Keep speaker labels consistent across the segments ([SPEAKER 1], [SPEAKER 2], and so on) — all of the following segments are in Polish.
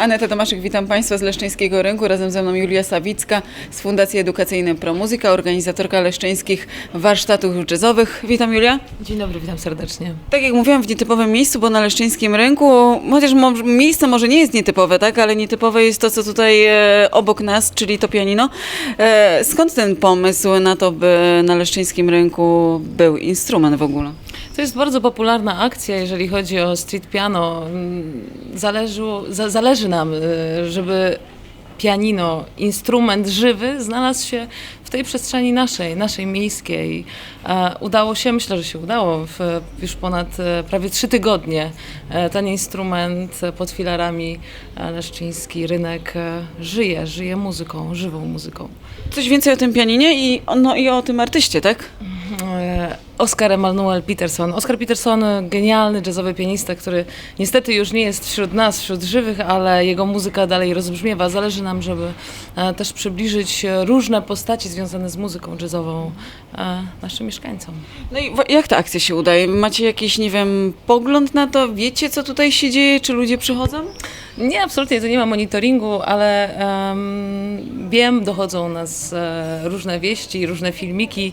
[SPEAKER 1] Aneta Tomaszek, witam Państwa z Leszczyńskiego Rynku. Razem ze mną Julia Sawicka z Fundacji Edukacyjnej Promuzyka, organizatorka leszczyńskich warsztatów jazzowych. Witam Julia.
[SPEAKER 2] Dzień dobry, witam serdecznie.
[SPEAKER 1] Tak jak mówiłam, w nietypowym miejscu, bo na Leszczyńskim Rynku, chociaż miejsce może nie jest nietypowe, tak, ale nietypowe jest to, co tutaj e, obok nas, czyli to pianino. E, skąd ten pomysł na to, by na Leszczyńskim Rynku był instrument w ogóle?
[SPEAKER 2] To jest bardzo popularna akcja, jeżeli chodzi o street piano. Mm, Zależy, za, zależy nam, y, żeby pianino, instrument żywy, znalazł się w tej przestrzeni naszej, naszej miejskiej. Udało się, myślę, że się udało, w już ponad e, prawie trzy tygodnie e, ten instrument pod filarami leszczyński rynek e, żyje, żyje muzyką, żywą muzyką.
[SPEAKER 1] Coś więcej o tym pianinie i, no, i o tym artyście, tak?
[SPEAKER 2] Oscar Emanuel Peterson. Oscar Peterson, genialny jazzowy pianista, który niestety już nie jest wśród nas, wśród żywych, ale jego muzyka dalej rozbrzmiewa. Zależy nam, żeby e, też przybliżyć różne postaci związane z muzyką jazzową e, naszym mieszkańcom.
[SPEAKER 1] No i jak ta akcja się udaje? Macie jakiś, nie wiem, pogląd na to? Wiecie, co tutaj się dzieje? Czy ludzie przychodzą?
[SPEAKER 2] Nie, absolutnie, to nie ma monitoringu, ale em, wiem, dochodzą nas e, różne wieści, różne filmiki,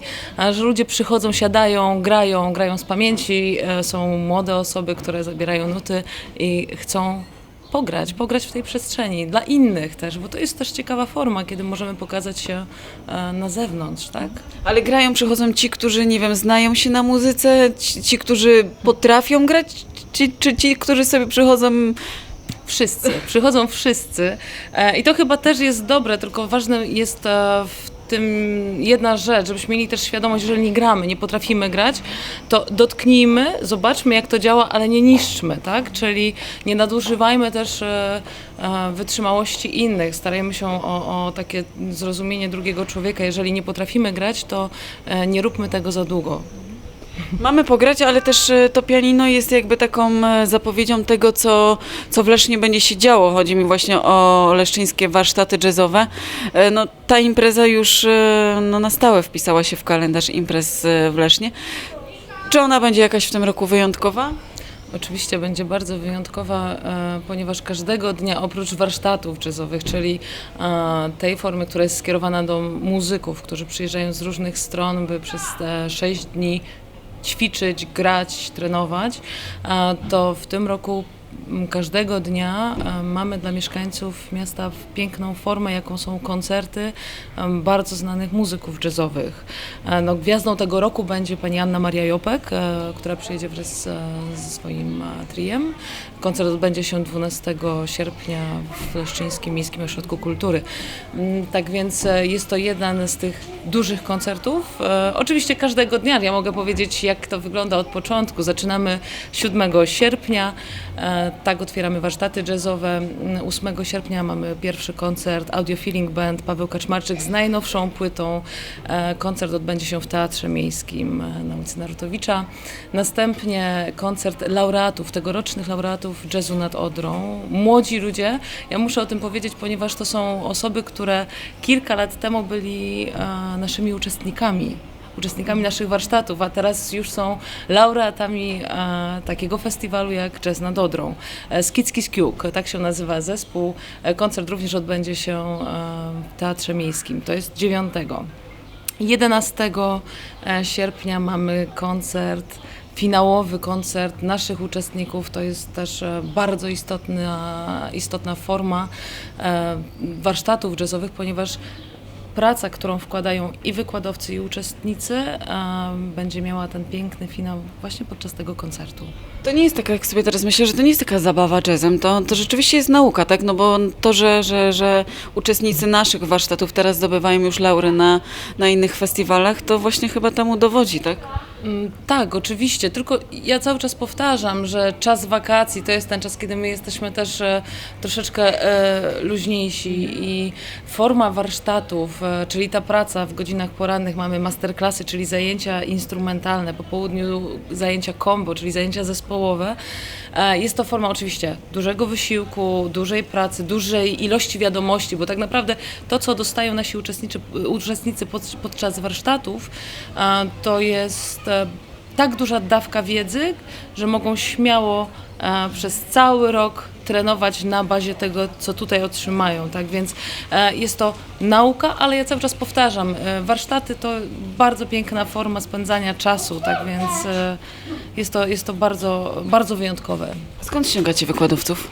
[SPEAKER 2] że ludzie przychodzą, siadają, grają, grają z pamięci. E, są młode osoby, które zabierają nuty i chcą pograć, pograć w tej przestrzeni, dla innych też, bo to jest też ciekawa forma, kiedy możemy pokazać się e, na zewnątrz, tak?
[SPEAKER 1] Ale grają, przychodzą ci, którzy, nie wiem, znają się na muzyce, ci, ci którzy potrafią grać, czy ci, którzy sobie przychodzą...
[SPEAKER 2] Wszyscy, przychodzą wszyscy E, i to chyba też jest dobre, tylko ważne jest e, w tym jedna rzecz, żebyśmy mieli też świadomość, że nie gramy, nie potrafimy grać, to dotknijmy, zobaczmy jak to działa, ale nie niszczmy, tak? Czyli nie nadużywajmy też e, wytrzymałości innych, starajmy się o, o takie zrozumienie drugiego człowieka. Jeżeli nie potrafimy grać, to nie róbmy tego za długo.
[SPEAKER 1] Mamy pograć, ale też e, to pianino jest jakby taką e, zapowiedzią tego, co, co w Lesznie będzie się działo. Chodzi mi właśnie o leszczyńskie warsztaty jazzowe. E, No, ta impreza już no, na stałe wpisała się w kalendarz imprez w Lesznie. Czy ona będzie jakaś w tym roku wyjątkowa?
[SPEAKER 2] Oczywiście będzie bardzo wyjątkowa, ponieważ każdego dnia oprócz warsztatów jazzowych, czyli tej formy, która jest skierowana do muzyków, którzy przyjeżdżają z różnych stron, by przez te 6 dni ćwiczyć, grać, trenować, to w tym roku każdego dnia e, mamy dla mieszkańców miasta piękną formę, jaką są koncerty em, bardzo znanych muzyków jazzowych. E, No, gwiazdą tego roku będzie pani Anna Maria Jopek, e, która przyjedzie wraz e, ze swoim e, triem. Koncert odbędzie się 12 sierpnia w Leszczyńskim Miejskim Ośrodku Kultury. Mm, Tak więc e, jest to jeden z tych dużych koncertów. E, Oczywiście każdego dnia, ja mogę powiedzieć jak to wygląda od początku. Zaczynamy 7 sierpnia, e, tak otwieramy warsztaty jazzowe. Mm, 8 sierpnia mamy pierwszy koncert Audio Feeling Band, Paweł Kaczmarczyk z najnowszą płytą. E, Koncert odbędzie się w Teatrze Miejskim e, na ulicy Narutowicza. Następnie koncert laureatów, tegorocznych laureatów jazzu nad Odrą. Młodzi ludzie, ja muszę o tym powiedzieć, ponieważ to są osoby, które kilka lat temu byli e, naszymi uczestnikami uczestnikami naszych warsztatów, a teraz już są laureatami e, takiego festiwalu jak Jazz nad Odrą. E, Skicki Skiuk, tak się nazywa zespół. E, koncert również odbędzie się e, w Teatrze Miejskim, to jest 9. 11 e, sierpnia mamy koncert, finałowy koncert naszych uczestników. To jest też e, bardzo istotna, istotna forma warsztatów jazzowych, ponieważ praca, którą wkładają i wykładowcy, i uczestnicy, będzie miała ten piękny finał właśnie podczas tego koncertu.
[SPEAKER 1] To nie jest taka, jak sobie teraz myślę, że to nie jest taka zabawa jazzem, to, to rzeczywiście jest nauka, tak? No bo to, że, że, że uczestnicy naszych warsztatów teraz zdobywają już laury na, na innych festiwalach, to właśnie chyba temu dowodzi, tak?
[SPEAKER 2] Mm, Tak, oczywiście, tylko ja cały czas powtarzam, że czas wakacji to jest ten czas, kiedy my jesteśmy też e, troszeczkę e, luźniejsi i forma warsztatów, e, czyli ta praca w godzinach porannych, mamy masterclassy, czyli zajęcia instrumentalne, po południu zajęcia combo, czyli zajęcia zespołowe. Jest to forma oczywiście dużego wysiłku, dużej pracy, dużej ilości wiadomości, bo tak naprawdę to, co dostają nasi uczestnicy pod, podczas warsztatów, to jest tak duża dawka wiedzy, że mogą śmiało e, przez cały rok trenować na bazie tego, co tutaj otrzymają. Tak więc e, jest to nauka, ale ja cały czas powtarzam, e, warsztaty to bardzo piękna forma spędzania czasu, tak więc jest to, jest to bardzo, bardzo wyjątkowe.
[SPEAKER 1] Skąd ściągacie wykładowców?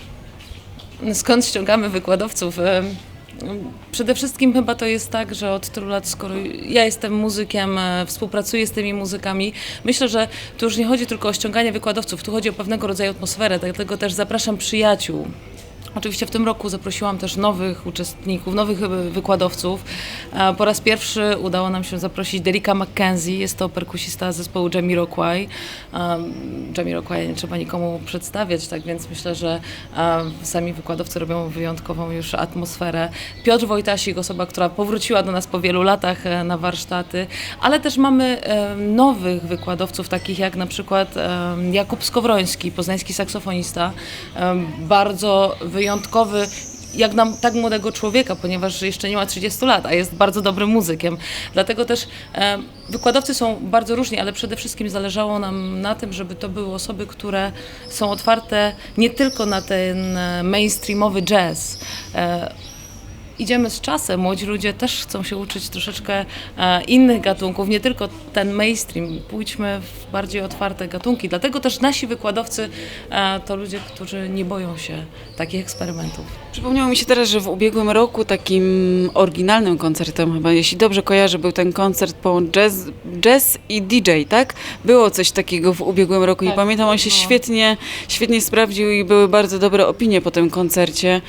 [SPEAKER 2] Skąd ściągamy wykładowców? Przede wszystkim chyba to jest tak, że od tylu lat, skoro ja jestem muzykiem, e, współpracuję z tymi muzykami, myślę, że tu już nie chodzi tylko o ściąganie wykładowców, tu chodzi o pewnego rodzaju atmosferę, dlatego też zapraszam przyjaciół. Oczywiście w tym roku zaprosiłam też nowych uczestników, nowych e, wykładowców. E, Po raz pierwszy udało nam się zaprosić Delika McKenzie, jest to perkusista zespołu Jamiroquai. Jamiroquai nie trzeba nikomu przedstawiać, tak więc myślę, że em, sami wykładowcy robią wyjątkową już atmosferę. Piotr Wojtasik, osoba, która powróciła do nas po wielu latach e, na warsztaty, ale też mamy nowych wykładowców, takich jak na przykład Jakub Skowroński, poznański saksofonista, bardzo wyjątkowy jak na tak młodego człowieka, ponieważ jeszcze nie ma 30 lat, a jest bardzo dobrym muzykiem. Dlatego też e, wykładowcy są bardzo różni, ale przede wszystkim zależało nam na tym, żeby to były osoby, które są otwarte nie tylko na ten e, mainstreamowy jazz. E, idziemy z czasem, młodzi ludzie też chcą się uczyć troszeczkę e, innych gatunków, nie tylko ten mainstream. Pójdźmy w bardziej otwarte gatunki. Dlatego też nasi wykładowcy e, to ludzie, którzy nie boją się takich eksperymentów.
[SPEAKER 1] Przypomniało mi się teraz, że w ubiegłym roku takim oryginalnym koncertem, chyba jeśli dobrze kojarzę, był ten koncert po jazz, jazz i DJ, tak? Było coś takiego w ubiegłym roku i
[SPEAKER 2] Tak,
[SPEAKER 1] pamiętam, on się
[SPEAKER 2] było.
[SPEAKER 1] świetnie, świetnie sprawdził i były bardzo dobre opinie po tym koncercie.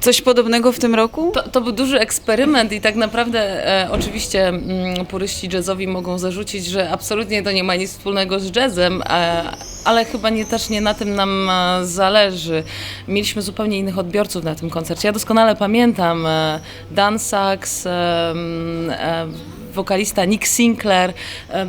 [SPEAKER 1] Coś podobnego w tym roku?
[SPEAKER 2] To, to był duży eksperyment i tak naprawdę e, oczywiście mm, puryści jazzowi mogą zarzucić, że absolutnie to nie ma nic wspólnego z jazzem, e, ale chyba nie, też nie na tym nam e, zależy. Mieliśmy zupełnie innych odbiorców na tym koncercie. Ja doskonale pamiętam e, Dan Sachs, e, e, wokalista Nick Sinclair, e,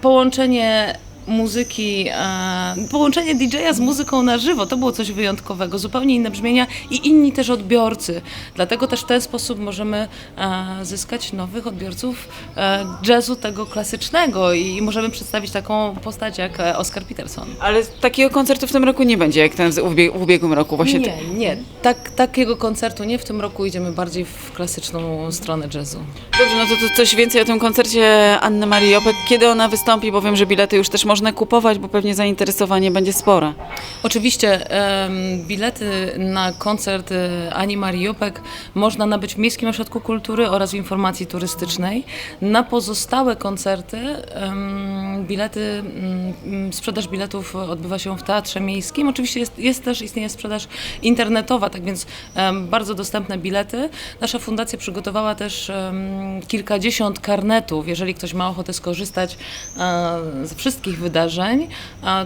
[SPEAKER 2] połączenie muzyki, e, połączenie DJ-a z muzyką na żywo, to było coś wyjątkowego, zupełnie inne brzmienia i inni też odbiorcy. Dlatego też w ten sposób możemy e, zyskać nowych odbiorców e, jazzu tego klasycznego i możemy przedstawić taką postać jak Oscar Peterson.
[SPEAKER 1] Ale takiego koncertu w tym roku nie będzie, jak ten w ubiegłym roku. Właśnie
[SPEAKER 2] Nie, nie, tak, takiego koncertu nie, w tym roku idziemy bardziej w klasyczną stronę jazzu.
[SPEAKER 1] Dobrze, no to, to coś więcej o tym koncercie Anny Marii Jopek. Kiedy ona wystąpi, bo wiem, że bilety już też można kupować, bo pewnie zainteresowanie będzie spore.
[SPEAKER 2] Oczywiście bilety na koncert e, Ani Marii Jopek można nabyć w Miejskim Ośrodku Kultury oraz w Informacji Turystycznej. Na pozostałe koncerty bilety, mm, sprzedaż biletów odbywa się w Teatrze Miejskim. Oczywiście jest, jest też, istnieje sprzedaż internetowa, tak więc bardzo dostępne bilety. Nasza fundacja przygotowała też kilkadziesiąt karnetów. Jeżeli ktoś ma ochotę skorzystać e, ze wszystkich wydarzeń,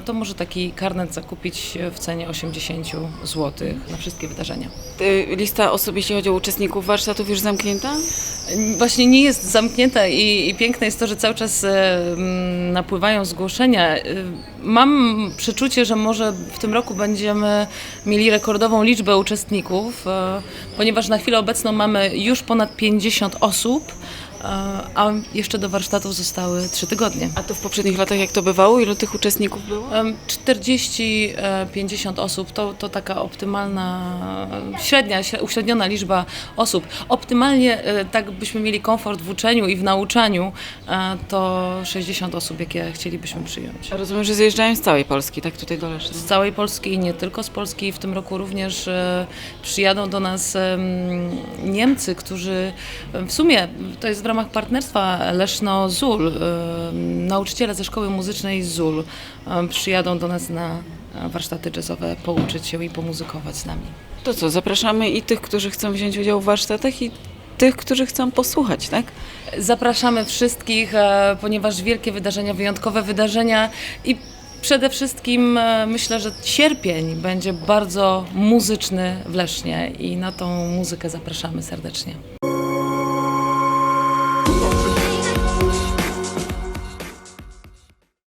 [SPEAKER 2] to może taki karnet zakupić w cenie 80 zł na wszystkie wydarzenia.
[SPEAKER 1] Lista osób, jeśli chodzi o uczestników warsztatów, już zamknięta?
[SPEAKER 2] Właśnie nie jest zamknięta i, i piękne jest to, że cały czas e, napływają zgłoszenia. E, Mam przeczucie, że może w tym roku będziemy mieli rekordową liczbę uczestników, e, ponieważ na chwilę obecną mamy już ponad 50 osób, a jeszcze do warsztatów zostały 3 tygodnie.
[SPEAKER 1] A to w poprzednich latach jak to bywało? Ilu tych uczestników było?
[SPEAKER 2] Em, 40-50 osób to, to taka optymalna, średnia, śre- uśredniona liczba osób. Optymalnie, e, tak byśmy mieli komfort w uczeniu i w nauczaniu, e, to 60 osób, jakie chcielibyśmy przyjąć.
[SPEAKER 1] Rozumiem, że zjeżdżają z całej Polski, tak tutaj do Leszna.
[SPEAKER 2] Z całej Polski i nie tylko z Polski. W tym roku również e, przyjadą do nas em, Niemcy, którzy w sumie to jest ramach partnerstwa Leszno-Zul. em, Nauczyciele ze szkoły muzycznej ZUL em, przyjadą do nas na warsztaty jazzowe, pouczyć się i pomuzykować z nami.
[SPEAKER 1] To co, zapraszamy i tych, którzy chcą wziąć udział w warsztatach i tych, którzy chcą posłuchać, tak?
[SPEAKER 2] Zapraszamy wszystkich, e, ponieważ wielkie wydarzenia, wyjątkowe wydarzenia i przede wszystkim e, myślę, że sierpień będzie bardzo muzyczny w Lesznie i na tą muzykę zapraszamy serdecznie.